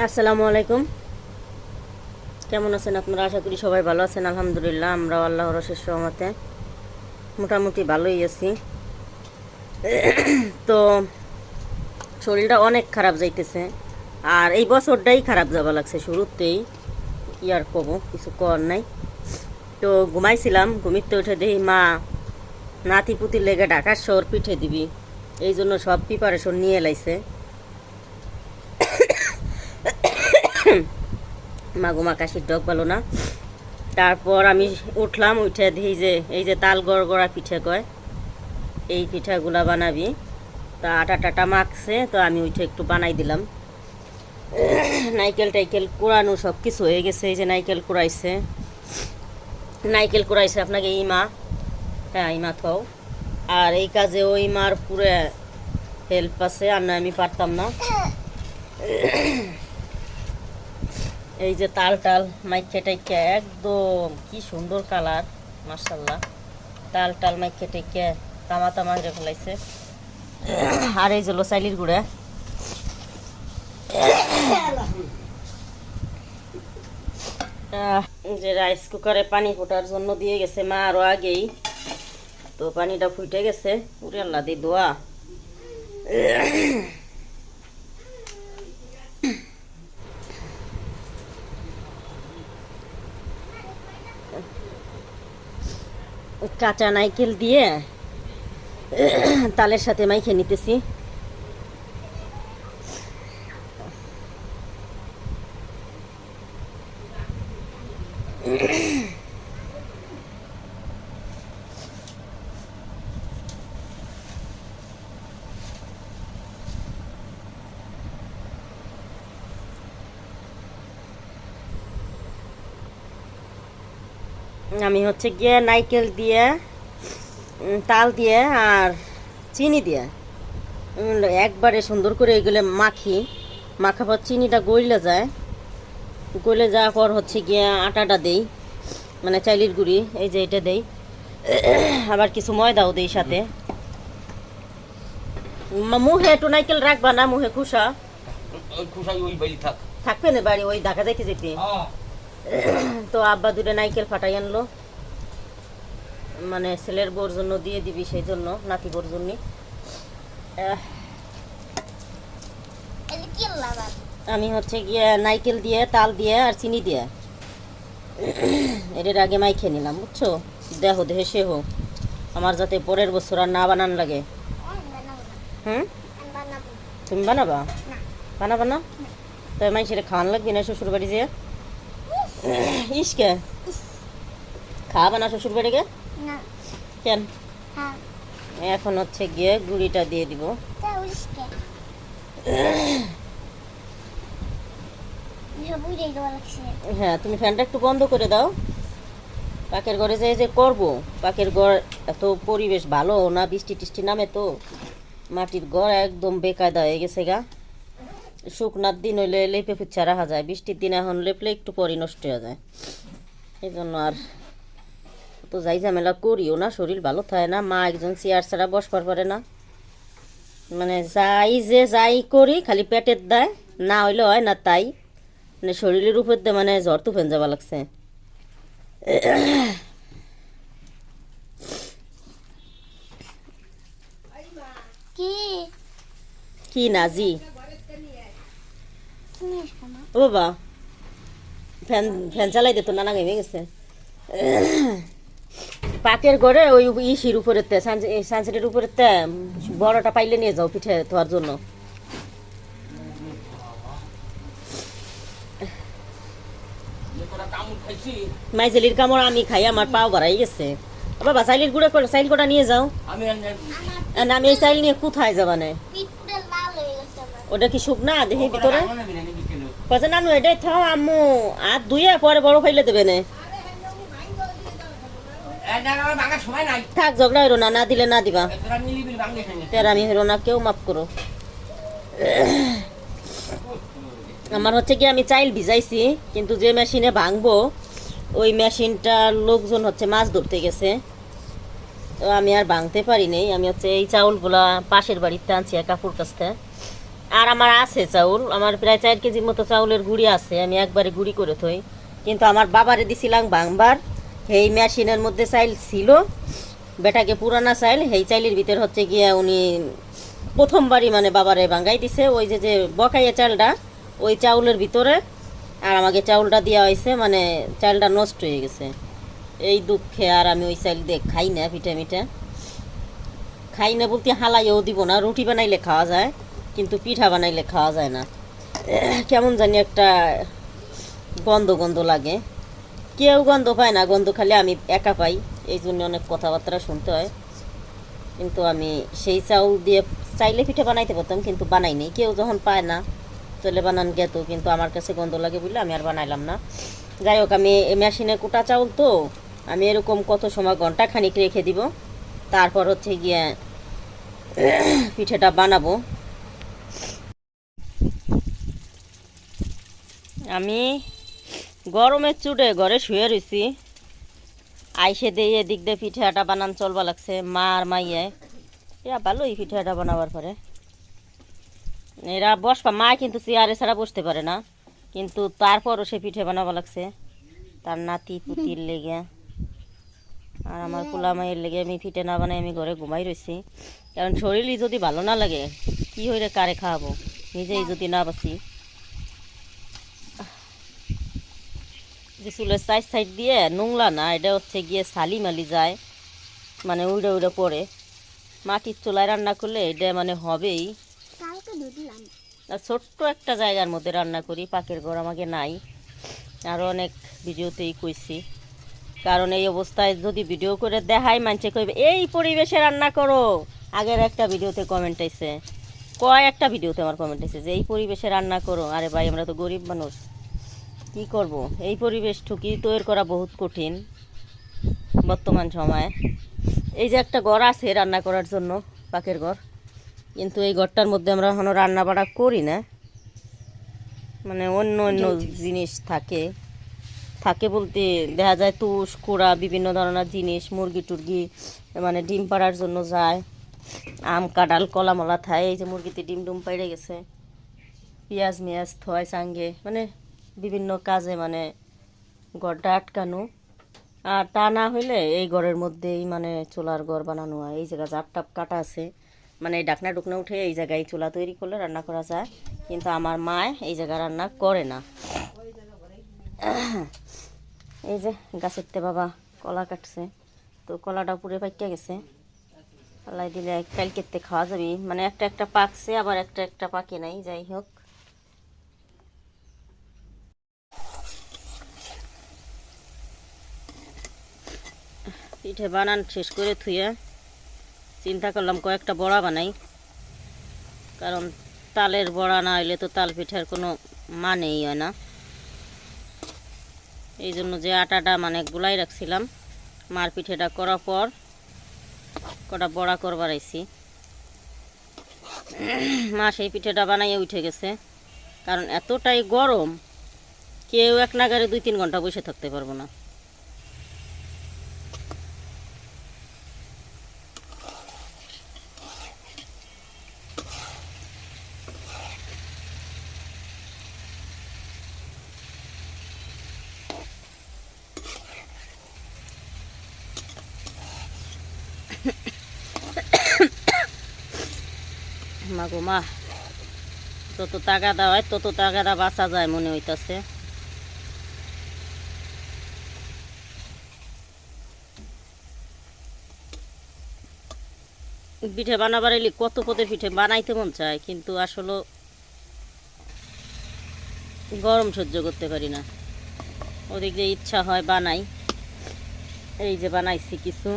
আসসালামু আলাইকুম। কেমন আছেন আপনারা? আশা করি সবাই ভালো আছেন। আলহামদুলিল্লাহ, আমরাও আল্লাহর শেষ সহমতে মোটামুটি ভালোই আছি। তো শরীরটা অনেক খারাপ যাইতেছে। আর এই বছরটাই খারাপ যাওয়া লাগছে, শুরুতেই কি আর কব, কিছু কর নাই। তো ঘুমাইছিলাম, ঘুমিতে উঠে দেখি মা নাতি পুতির লেগে ঢাকার শহর পিঠে দিবি। এই জন্য সব প্রিপারেশন নিয়ে এলাইছে মাগুমা কাশির ডগ ভালো না। তারপর আমি উঠলাম, উঠে দেখি যে এই যে তাল গড়গড়া পিঠে কয়, এই পিঠাগুলা বানাবি। তা আটা টাটা মাখছে, তো আমি উঠে একটু বানাই দিলাম। নাইকেল টাইকেল কুড়ানো সব কিছু হয়ে গেছে, এই যে নাইকেল কুড়াইছে। নাইকেল কুড়াইছে আপনাকে ইমা হ্যাঁ ইমা থাও। আর এই কাজে ওই মার পুরো হেল্প আছে, আর আমি পারতাম না। এই যে তাল টাল মাইকে টাইকে একদম কি সুন্দর কালার মার্শাল্লাহ তাল টাল মাইকে টাইকে তামা তামা হেরে ফেলাইছে। আর এই যে লোসাইলির গুড়ে। যে রাইস কুকারে পানি ফোটার জন্য দিয়ে গেছে মা আরও আগেই। তো পানিটা ফুটে গেছে। উড়ে আল্লাহ দি দোয়া। কাঁচা নাইকেল দিয়ে তালের সাথে মাইখে নিতেছি। আমি হচ্ছে গিয়ে নাইকেল দিয়ে তাল দিয়ে আর চিনি দিয়ে একবারে সুন্দর করে এগুলো মাখি। মাখা পর চিনিটা গইলে যায়। গলে যাওয়ার পর হচ্ছে গিয়ে আটাটা দেই মানে চাইলির গুঁড়ি এই যে এটা দেই। আবার কিছু ময়দাও দেই সাথে। মা- মুখে একটু নাইকেল রাখবা না? মুখে খুশা? থাকবে না বাড়ি? ওই ঢাকা যাইতে যেতে তো আব্বা দুটো নাইকেল ফাটাই আনলো। মানে ছেলের বোর জন্য দিয়ে দিবি সেই জন্য নাতি বোর জন্য। আমি হচ্ছে গিয়ে নাইকেল দিয়ে তাল দিয়ে আর চিনি দিয়ে। এটার আগে মাইখে নিলাম বুঝছ? দেহ দেহে সে হোক আমার যাতে পরের বছর আর না বানান লাগে। হুম? তুমি বানাবা? বানাবা না? তো মাই সেটা খাওয়ান লাগবে না শ্বশুর বাড়ি যেয়ে? ইসকে খাওয়াবা না শ্বশুর বাড়িকে কেন? এখন হচ্ছে গিয়ে গুড়িটা দিয়ে দিব। হ্যাঁ তুমি ফ্যানটা একটু বন্ধ করে দাও। পাকের ঘরে যে যে করব। পাকের ঘর এত পরিবেশ ভালো না বৃষ্টি টিষ্টি নামে তো। মাটির ঘর একদম বেকায়দা হয়ে গেছে গা। শুকনার দিন হইলে লেপে ফুচ্ছা রাখা যায় বৃষ্টির দিন এখন লেপলে একটু পরই নষ্ট হয়ে যায়। এই জন্য আর তো যাই ঝামেলা করিও না শরীর ভালো থাকে না মা একজন চেয়ার ছাড়া বসবার পারে না। মানে যাই যে যাই করি খালি পেটের দেয় না হইলে হয় না তাই। মানে শরীরের উপর দিয়ে মানে জ্বর তুফেন যাওয়া লাগছে। কি? কি নাজি? কি মিষ্টি মা ও বাবা। ফ্যান ফ্যান চালাই দিত নানা ঘেমে গেছে। পাকের ঘরে ওই ইসির উপরেতে সানসেটের উপরেতে বড়টা পাইলে নিয়ে যাও পিঠে ধোয়ার জন্য। তোরা কামড় খাইছি মাইজেলির কামড় আমি খাই আমার পাও বাড়াই গেছে। বাবা চাইলির গুঁড়ো করে চাইল কটা নিয়ে যাও। আমি না- আমি এই চাইল নিয়ে কোথায় যাবানে পিঠ পুরো লাল হয়ে গেছে ওটা কি শুকনা? দেখি ভিতরে? কথা নানু এটাই থাও আম্মু। আর দুইয়ে পরে বড় ফাইলে দেবে না। থাক ঝগড়া হইরো না না দিলে না দিবা। এ তোরা মিলিবিলি ভাঙলে খাইনি। তের আমি হইরো না কেউ মাফ করো। আমার হচ্ছে কি আমি চাইল ভিজাইছি কিন্তু যে মেশিনে ভাঙবো ওই মেশিনটার লোকজন হচ্ছে মাছ ধরতে গেছে। তো আমি আর ভাঙতে পারি নাই। আমি হচ্ছে এই চাউলগুলা পাশের বাড়িতে আনছি কাপুর কাছ থেকে। আর আমার আছে চাউল, আমার প্রায় চার কেজির মতো চাউলের গুঁড়ি আছে, আমি একবারে গুঁড়ি করে থই। কিন্তু আমার বাবারে দিছিলাম বাংবার এই মেশিনের মধ্যে চাইল ছিল। বেটাকে পুরানা চাইল, সেই চাইলের ভিতর হচ্ছে গিয়ে উনি প্রথমবারই মানে বাবারে বাঙ্গাই দিছে। ওই যে যে বকাইয়া চালটা, ওই চাউলের ভিতরে। আর আমাকে চাউলটা দেওয়া হয়েছে মানে চালটা নষ্ট হয়ে গেছে। এই দুঃখে আর আমি ওই চাল দিয়ে খাই না মিঠে খাই না বলতে হালাইও দিব না, রুটি বানাইলে খাওয়া যায়। কিন্তু পিঠা বানাইলে খাওয়া যায় না। কেমন জানি একটা গন্ধ গন্ধ লাগে। কেউ গন্ধ পায় না, গন্ধ খালি আমি একা পাই, এই জন্য অনেক কথাবার্তা শুনতে হয়। কিন্তু আমি সেই চাউল দিয়ে চাইলে পিঠা বানাইতে পারতাম, কিন্তু বানাইনি কেউ যখন পায় না, চলে বানান গেত কিন্তু আমার কাছে গন্ধ লাগে বলে আমি আর বানাইলাম না। যাই হোক, আমি মেশিনে কুটা চাউল তো, আমি এরকম কত সময় ঘণ্টা খানিক রেখে দিব। তারপর হচ্ছে গিয়ে পিঠেটা বানাবো। আমি গরমের চুটে ঘরে শুয়ে রয়েছি আইসে দিয়ে এদিক দিয়ে পিঠাটা বানান চলবা লাগছে মা আর মাইয়ে। এরা ভালো এই পিঠাটা বানাবার পরে। এরা বসবা, মা কিন্তু চেয়ারে ছাড়া বসতে পারে না, কিন্তু তারপরও সে পিঠে বানাবা লাগছে। তার নাতি পুতির লেগে, আর আমার পোলা মায়ের লেগে আমি পিঠে না বানাই, আমি ঘরে ঘুমাই রয়েছি কারণ শরীরই যদি ভালো না লাগে, কি হইলে কারে খাওয়াবো? নিজেই যদি না বাঁচি। যে চুলের সাইড সাইড দিয়ে নোংলা না এটা হচ্ছে গিয়ে সালি মালি যায় মানে উড়ে উড়ে পড়ে। মাটির চুলায় রান্না করলে এটা মানে হবেই। আর ছোট্ট একটা জায়গার মধ্যে রান্না করি পাকের ঘর আমাকে নাই। আরও অনেক ভিডিওতেই কইছি। কারণ এই অবস্থায় যদি ভিডিও করে দেখাই মানছে কইবে এই পরিবেশে রান্না করো। আগের একটা ভিডিওতে কমেন্ট আইছে। কয় একটা ভিডিওতে আমার কমেন্ট আইছে যে এই পরিবেশে রান্না করো। আরে ভাই আমরা তো গরিব মানুষ। কি করব? এই পরিবেশ ঠুকি তৈরি করা বহুত কঠিন বর্তমান সময়ে। এই যে একটা ঘর আছে রান্না করার জন্য পাকের ঘর। কিন্তু এই ঘরটার মধ্যে আমরা এখনও রান্না বাড়া করি না। মানে অন্য অন্য জিনিস থাকে। থাকে বলতে দেখা যায় তুষ কুড়া বিভিন্ন ধরনের জিনিস মুরগি টুরগি মানে ডিম পাড়ার জন্য যায়। আম কাঁঠাল কলা মলা থায় এই যে মুরগিতে ডিম ডুম পাইড়ে গেছে। পেঁয়াজ মেয়াজ থয় সাঙ্গে মানে বিভিন্ন কাজে মানে ঘরটা আটকানো। আর তা না হইলে এই ঘরের মধ্যেই মানে চুলার ঘর বানানো হয়। এই জায়গা টাপ কাটা আছে। মানে ডাকনা ডুকনা উঠে এই জায়গায় চুলা তৈরি করলে রান্না করা যায়। কিন্তু আমার মায় এই জায়গা রান্না করে না। এই যে গাছেরতে বাবা কলা কাটছে। তো কলাটা পুরে পাইকা গেছে। আল্লাহ দিলে কালকেতে খাওয়া যাবে। মানে একটা একটা পাকছে, আবার একটা একটা পাকে নাই। যাই হোক। পিঠে বানান শেষ করে থুয়ে চিন্তা করলাম কয়েকটা বড়া বানাই। কারণ তালের বড়া না হইলে তো তাল পিঠার কোনো মানেই হয় না। এই জন্য যে আটাটা মানে গুলাই রাখছিলাম, মার পিঠেটা করার পর কটা বড়া করবার আইছি। মা সেই পিঠেটা বানাইয়ে উঠে গেছে। কারণ এতটাই গরম, কেউ এক নাগারে দুই তিন ঘণ্টা বসে থাকতে পারব না। মা গো মা, যত দেওয়া হয়, তত টাকাটা বাঁচা যায় মনে হইতাছে। পিঠে বানাবার এলি কত পদের পিঠে? বানাইতে মন চায়, কিন্তু আসলে গরম সহ্য করতে পারি না। ওদিক যে ইচ্ছা হয় বানাই। এই যে বানাইছি কিছু।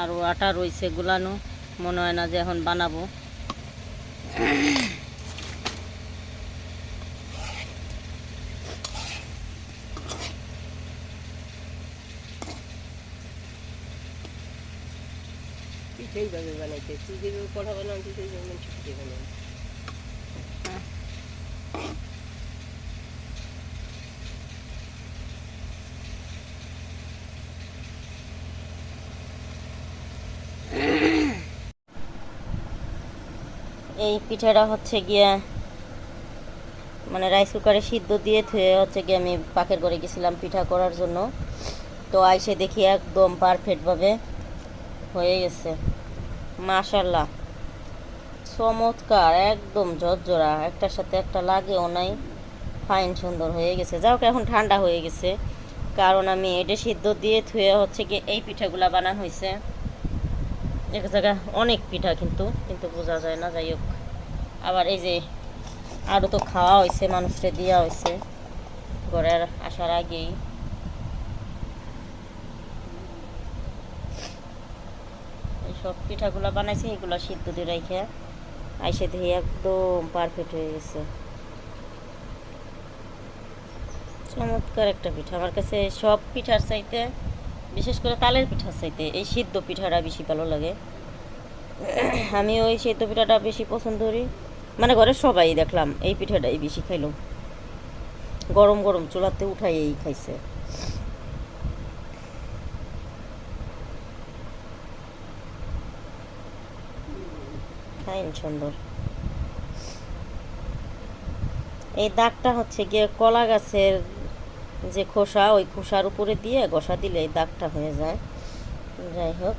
আরও আটা রয়েছে গুলানো। মনে হয় না যে এখন বানাবো। পিঠেই ভাবে বানাইতে তুই যেভাবে জন্য বানাই। এই পিঠাটা হচ্ছে গিয়া মানে রাইস কুকারে সিদ্ধ দিয়ে থুয়ে হচ্ছে গিয়ে আমি পাকের করে গেছিলাম পিঠা করার জন্য। তো আইসে দেখি একদম পারফেক্টভাবে হয়ে গেছে। মাশাল্লাহ চমৎকার, একদম ঝরঝরা। একটার সাথে একটা লাগেও নাই। ফাইন সুন্দর হয়ে গেছে। যাও এখন ঠান্ডা হয়ে গেছে। কারণ আমি এটা সিদ্ধ দিয়ে থুয়ে হচ্ছে গিয়ে এই পিঠাগুলা বানানো হয়েছে এক জায়গায় অনেক পিঠা কিন্তু কিন্তু বোঝা যায় না, যাই হোক। আবার এই যে আরও তো খাওয়া হয়েছে, মানুষকে দেওয়া হয়েছে, ঘরের আসার আগেই। সব পিঠাগুলো বানাইছে, এগুলো সিদ্ধ দিয়ে রেখে আইসে দিয়ে একদম পারফেক্ট হয়ে গেছে। চমৎকার একটা পিঠা। আমার কাছে সব পিঠার চাইতে বিশেষ করে তালের পিঠার চাইতে, এই সিদ্ধ পিঠাটা বেশি ভালো লাগে। আমি ওই সিদ্ধ পিঠাটা বেশি পছন্দ করি। মানে ঘরে সবাই দেখলাম এই পিঠাটাই বেশি খাইলো। গরম গরম চুলাতে উঠাই এই খাইছে। সুন্দর? এই দাগটা হচ্ছে গিয়ে কলা গাছের যে খোসা ওই খোসার উপরে দিয়ে ঘষা দিলে এই দাগটা হয়ে যায়। যাই হোক।